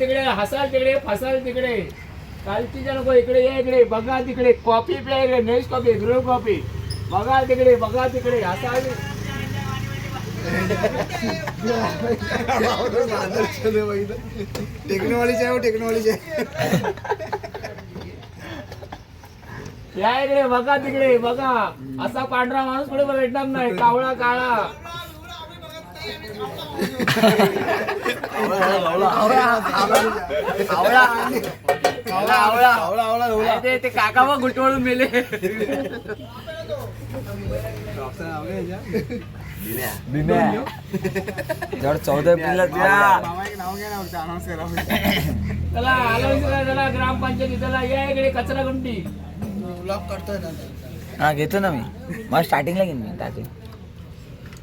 तिकडे हसाल तिकडे फसाल तिकडे. कालची जण नको इकडे या इकडे. बघा तिकडे. कॉफी प्या इकडे. नेक्स्ट कॉफी ब्रू कॉफी बघा तिकडे बघा तिकडे. हसाल. टेक्नॉलॉजी आहे टेक्नॉलॉजी या इकडे बघा तिकडे बघा. असा पांढरा माणूस पुढे भेटणार नाही. कावळा काळा. ते काका मग गुटवळून मेले जवळ चौदा एप्रिलला तुला नाव घ्या चला आलो चला ग्रामपंचायती चला या इकडे कचरा गुंडी ब्लॉग करतोय हा घेतो ना मी. मला स्टार्टिंगला घेईन मी टाकेन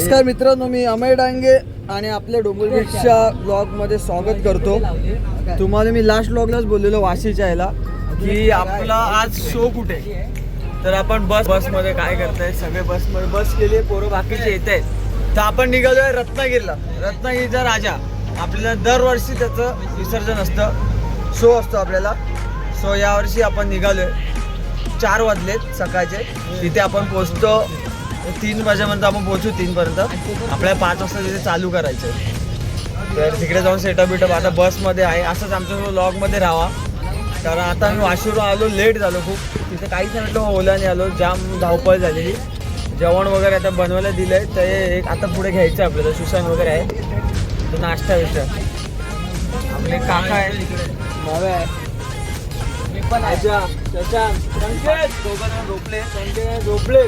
नमस्कार मित्रांनो मी अमय डांगे आणि आपल्या डोंगरपेठच्या ब्लॉगमध्ये स्वागत करतो. तुम्हाला मी लास्ट ब्लॉगलाच बोललेलो वाशीच्या याला की आपला आज शो कुठे? तर आपण बस बसमध्ये काय करताय सगळे बसमध्ये बस केली पोरं बाकीचे येत आहेत. तर आपण निघालो आहे रत्नागिरीला. रत्नागिरीचा राजा. आपल्याला दरवर्षी त्याचं विसर्जन असतं. शो असतो आपल्याला. सो यावर्षी आपण निघालोय. चार वाजलेत सकाळचे. तिथे आपण पोचतो तीन वाजेपर्यंत आपण पोहोचू तीनपर्यंत. आपल्या पाच वाजता तिथे चालू करायचं तर तिकडे जाऊन सेटअप बिटअप आता बसमध्ये आहे. असंच आमच्या लॉगमध्ये राहा. कारण आता आम्ही वाशीवरून आलो लेट झालो खूप. तिथे काहीच नाही म्हटलं ओलाने आलो. जाम धावपळ झालेली. जेवण वगैरे आता बनवायला दिलं आहे तर एक आता पुढे घ्यायचं आहे आपल्याला. सुशांत वगैरे आहे. तो नाश्ता बिष्टा आपले काका आहे मावे आहे. शशांक, संकेत, झोपले. संकेत झोपले.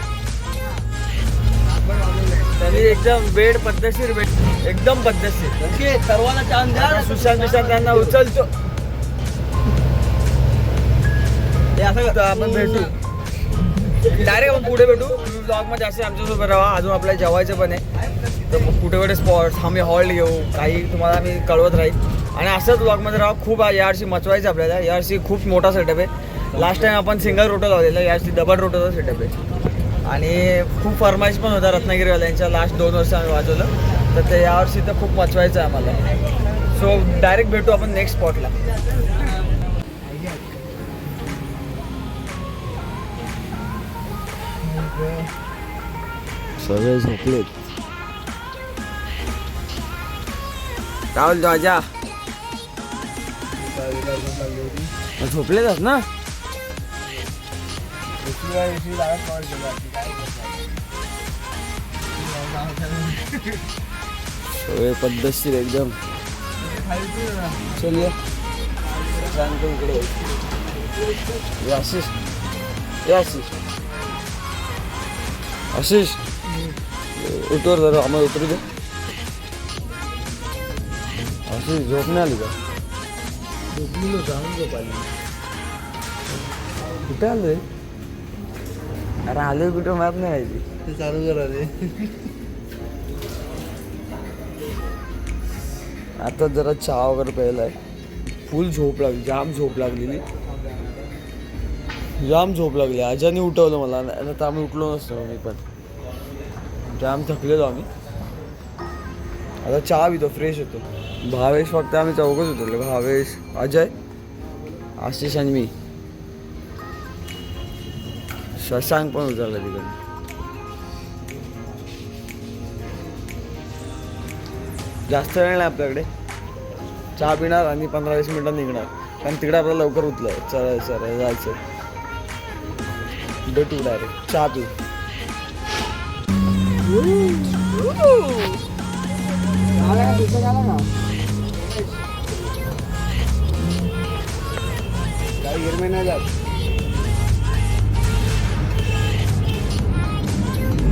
त्यांनी एकदम बेड पद्धतशीर बेड एकदम पद्धतशीर. ओके सर्वांना चान्स द्या. सुशांत विशांत त्यांना उचलतो. हे असं करतो आपण भेटू. डायरेक्ट आपण पुढे भेटू. ब्लॉगमध्ये असे आमच्यासोबत राहा. अजून आपल्याला जेवायचं पण आहे. तर मग कुठे कुठे स्पॉट आम्ही हॉल्ट घेऊ. काही तुम्हाला आम्ही कळवत राहील. आणि असंच ब्लॉगमध्ये राहा. खूप यावर्षी मचवायचं आपल्याला. यावर्षी खूप मोठा सेटअप आहे. लास्ट टाइम आपण सिंगल रोटो लावलेला यावर्षी डबल रोटोचा सेटअप आहे. आणि खूप फरमाईश पण होता रत्नागिरीवाल्यांच्या. लास्ट दोन वर्ष आम्ही वाजवलं. तर ते यावर्षी तर खूप मचवायचं आहे आम्हाला. सो डायरेक्ट भेटू आपण नेक्स्ट स्पॉटला सगळे झोपलेत राहुल राजा झोपलेच ना? सगळे पद्धतशीर एकदम. चल इकडे आशिष ये आशिष आशिष उतर जरा आम्हाला उतरू दे. आशिष झोप नाही आली का? कुठे आलोय? अरे आलोय कुठं मॅप नाही माहिती चालू करा रे आता जरा चहा वगैरे प्यायला आहे फुल झोप लागली जाम झोप लागलेली. जाम झोप लागली. आजाने उठवलं मला. तर आम्ही उठलो नसतो मी पण. जाम थकलेलो आम्ही. आता चहा पितो फ्रेश होतो. भावेश फक्त आम्ही चौकच होतो. भावेश अजय आशिष आणि मी. शशांक पण उतरला तिकडे जास्त वेळ नाही आपल्याकडे. चहा पिणार आणि पंधरा वीस मिनिटात निघणार. कारण तिकडे आपल्याला लवकर उठलंय चल सर जायचं. भेटू डायरेक्ट चहा पिऊ. हिरवे नाही जात.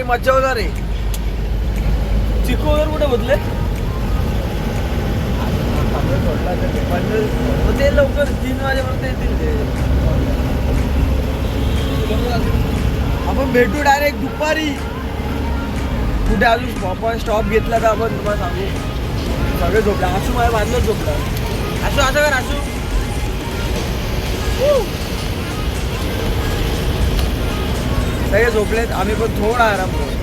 काही मज्जा होणार आहे. चिकू वगैरे कुठे बदले मग ते लवकर तीन वाजेपर्यंत येतील ते. आपण भेटू डायरेक्ट दुपारी. कुठे अजून स्टॉप स्टॉप घेतला तर आपण तुम्हाला सांगू? सगळे झोपला. आसू माझ्या बाजूलाच झोपला. असू असं कर असू सगळे झोपलेत आम्ही पण थोडा आराम करू.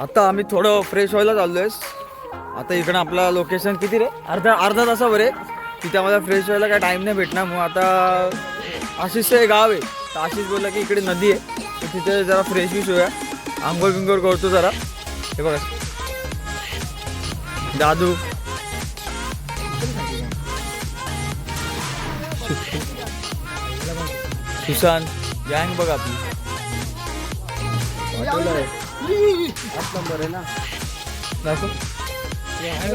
आता आम्ही थोडं फ्रेश व्हायला चाललो आहे आता इकडं आपला लोकेशन किती रे? अर्धा अर्धा तासावर आहे. तिथे आम्हाला फ्रेश व्हायला काय टाईम नाही भेटणार मग आता आशिषचं हे गाव आहे. तर आशिष बोलला की इकडे नदी आहे. तर तिथे जरा फ्रेश विश होऊया. आंघोळ बिंघोळ करतो जरा. हे बघा. दादू. सुशांत. गँग बघा आपली. नंबर आहे ना दाखव आठ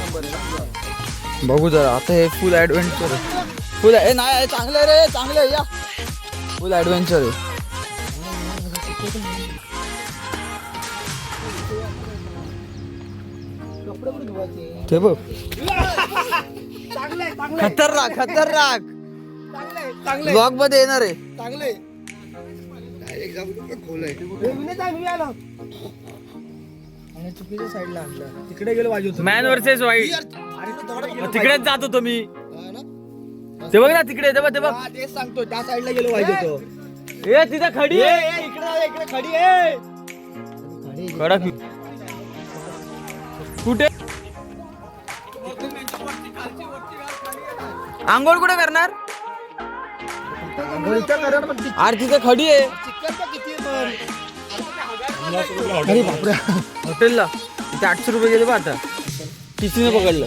नंबर आहे ना बघू जरा आता हे फुल ॲडव्हेंचर आहे. फुल ए नाही चांगलं रे चांगलं आहे या. फुल ॲडव्हेंचर आहे. ते बघ. खतरनाक खतरनाक. ब्लॉगमध्ये येणार आहे. चांगले चुकीच्या साईडला आणलं तिकडे गेलो वाजवतो मॅन वर्सेस वाईट तिकडेच जात होतो मी? ते बघ ना तिकडे ते बघ ते बघ. तेच सांगतो त्या साईडला गेलो वाजवतो ए तिथे खडी आहे. इकडे खडी आहे. कडक. कुठे? आंघोळ कुठे करणार? अरे तिथे खडी आहे. हॉटेलला. तिथे आठशे रुपये गेले बा आता. कितीने पकडलं?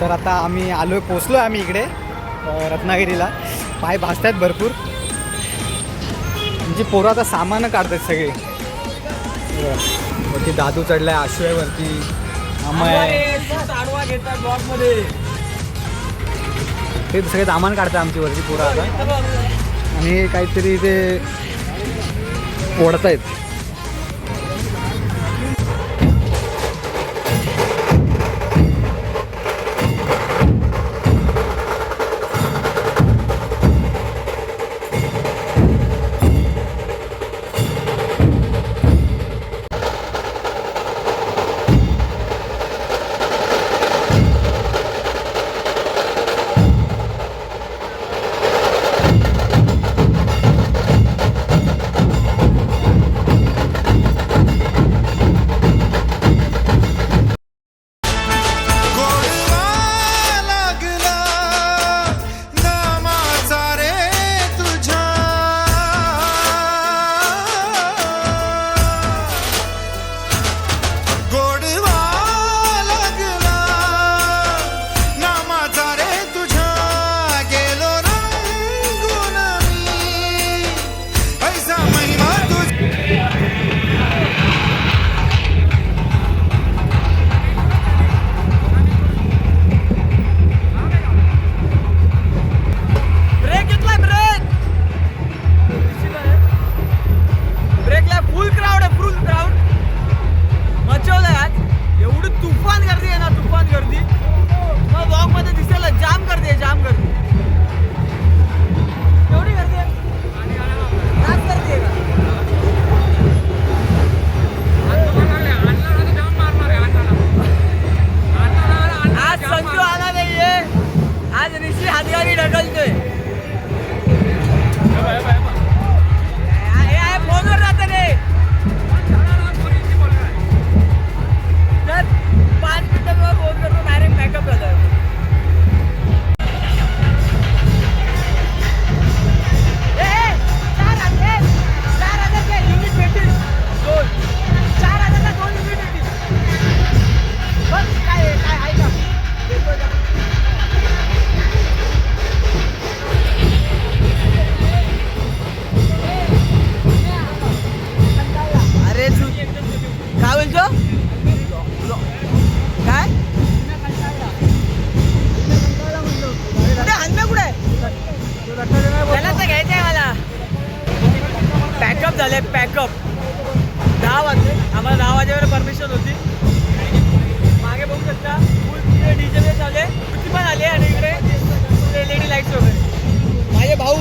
तर आता आम्ही आलो पोचलो आम्ही इकडे रत्नागिरीला. पाय भाजतात भरपूर. म्हणजे पोरं आता सामान काढतात सगळे. बघा. वरती दादू चढलाय आशू आहे. वरती ते सगळे सामान काढतात आमची वरती पोरं आता. आणि काहीतरी ते ओढतायत.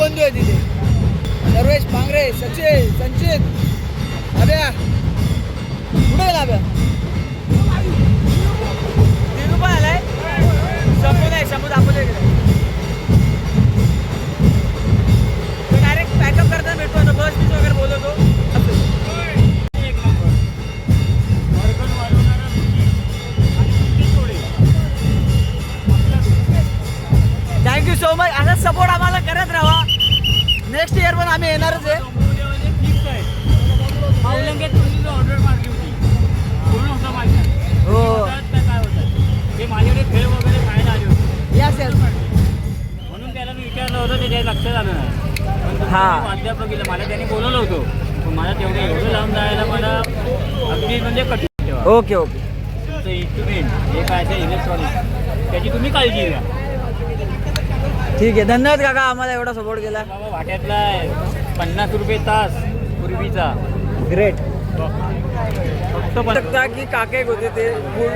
बंधू आहे तिथे. सर्वेश पांगरे सचिन संचित. अभ्या कुठे गेला अभ्या आलाय. समोर आहे समोर दाखवले डायरेक्ट पॅकअप भेटतो बस वगैरे थँक्यू सो मच सपोर्ट आम्हाला करत राहा. नेक्स्ट इयर पण आम्ही येणारच आहे. हो. काय होतं ते माझ्याकडे खेळ वगैरे खायला आले होते. यस यस म्हणून त्याला मी विचारलं होतं त्याच्या लक्षात आलं नाही पण तुम्ही हा. प्राध्यापकीला मला त्याने बोलवलं होतं. पण मला तेवढं एवढं लांब जायला मला अगदी म्हणजे कठीण ओके ओके इन्स्ट्रुमेंट हे काय ते इलेक्ट्रॉनिक. त्याची तुम्ही काळजी घ्या. ठीक आहे. धन्यवाद काका आम्हाला एवढा सपोर्ट केला. वाट्यातला आहे. पन्नास रुपये तास पूर्वीचा. ग्रेट फक्त शकता की काका एक होते ते खूप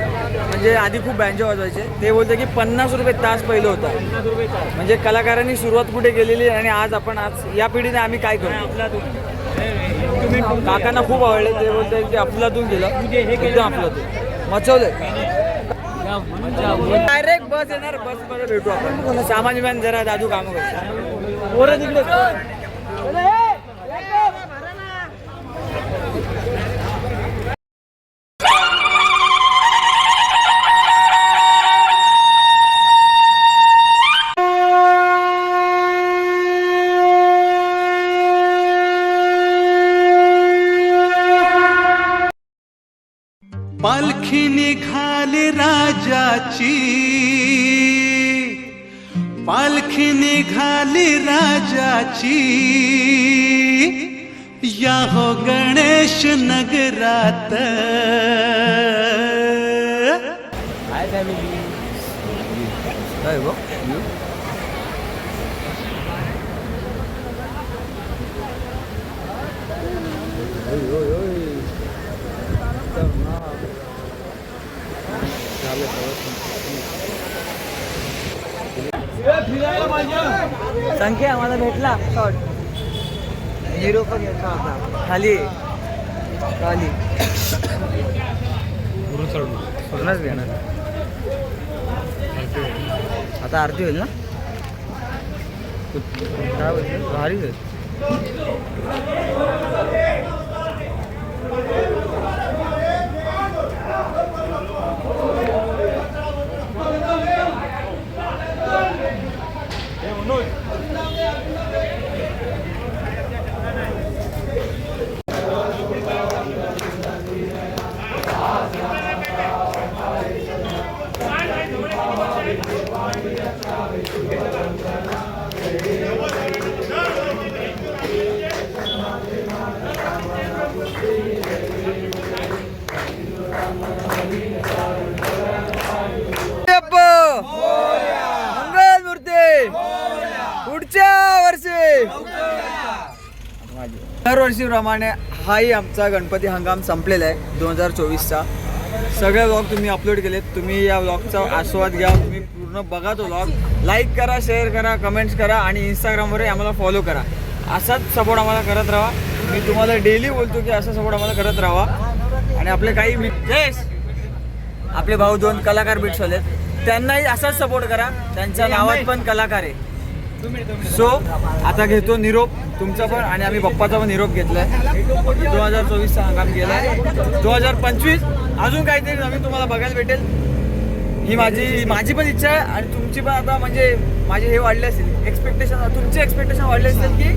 म्हणजे आधी खूप बँजो वाजवायचे. ते बोलते की पन्नास रुपये तास पहिलं होतं. पन्नास रुपये तास. म्हणजे कलाकारांनी सुरुवात कुठे केलेली आणि आज आपण आज या पिढीने आम्ही काय आपला तुम्ही काकांना खूप आवडले ते बोलते की अफलातून केलं हे एकदम ना. अफलातून. मचवलंय. म्हणजे डायरेक्ट बस येणार बसमध्ये भेटू आपण. सामान्य जरा दादू काम करतो पालखी निघाली राजाची. पालखी निघाली राजाची. या हो गणेश नगरात. काय संख्या आम्हाला भेटला. शॉर्ट झिरो पण घेतला होता खाली खाली. पूर्णच घेणार. आता आरती होईल ना? काय बोलतो? भारीच आहे Nuôi. दरवर्षीप्रमाणे हाही आमचा गणपती हंगाम संपलेला आहे दोन हजार चोवीसचा. सगळे व्लॉग तुम्ही अपलोड केलेत. तुम्ही या व्लॉगचा आस्वाद घ्या. तुम्ही पूर्ण बघा तो व्लॉग लाईक करा शेअर करा कमेंट्स करा आणि इंस्टाग्रामवरही आम्हाला फॉलो करा. असाच सपोर्ट आम्हाला करत राहा. मी तुम्हाला डेली बोलतो की असा सपोर्ट आम्हाला करत राहा. आणि आपले काही मित्र आपले भाऊ दोन कलाकार बिट्स आलेत त्यांनाही असाच सपोर्ट करा. त्यांच्या नावात पण कलाकार आहे. सो आता घेतो निरोप. तुमचा पण आणि आम्ही पप्पाचा पण निरोप घेतलाय. दोन हजार चोवीसचा हंगाम गेला दोन हजार पंचवीस अजून काहीतरी नवीन तुम्हाला बघायला भेटेल. ही माझी माझी पण इच्छा आहे आणि तुमची पण आता म्हणजे माझे हे वाढले असेल. एक्सपेक्टेशन तुमचे एक्सपेक्टेशन वाढले असतील की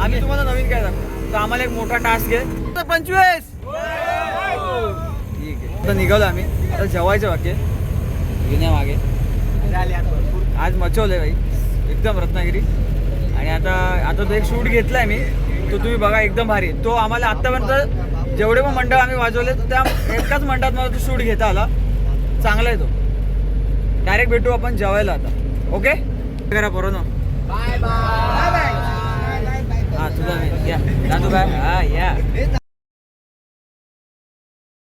आम्ही तुम्हाला नवीन काय दाखवू. तर आम्हाला एक मोठा टास्क आहे. तर पंचवीस! ठीक आहे. आता निघालो आम्ही. आता जेवायचं वाक्य घेण्या मागे. आज मचवलंय भाई एकदम रत्नागिरी. आणि आता आता तो एक शूट घेतलाय मी. तो तुम्ही बघा एकदम भारी. तो आम्हाला आत्तापर्यंत जेवढे पण मंडळ आम्ही वाजवले त्या एकाच मंडळात मला तो शूट घेता आला. चांगला आहे तो. डायरेक्ट भेटू आपण जेवायला आता. ओके करा पोरोनो हा तुझा या. दादू बाय हा या.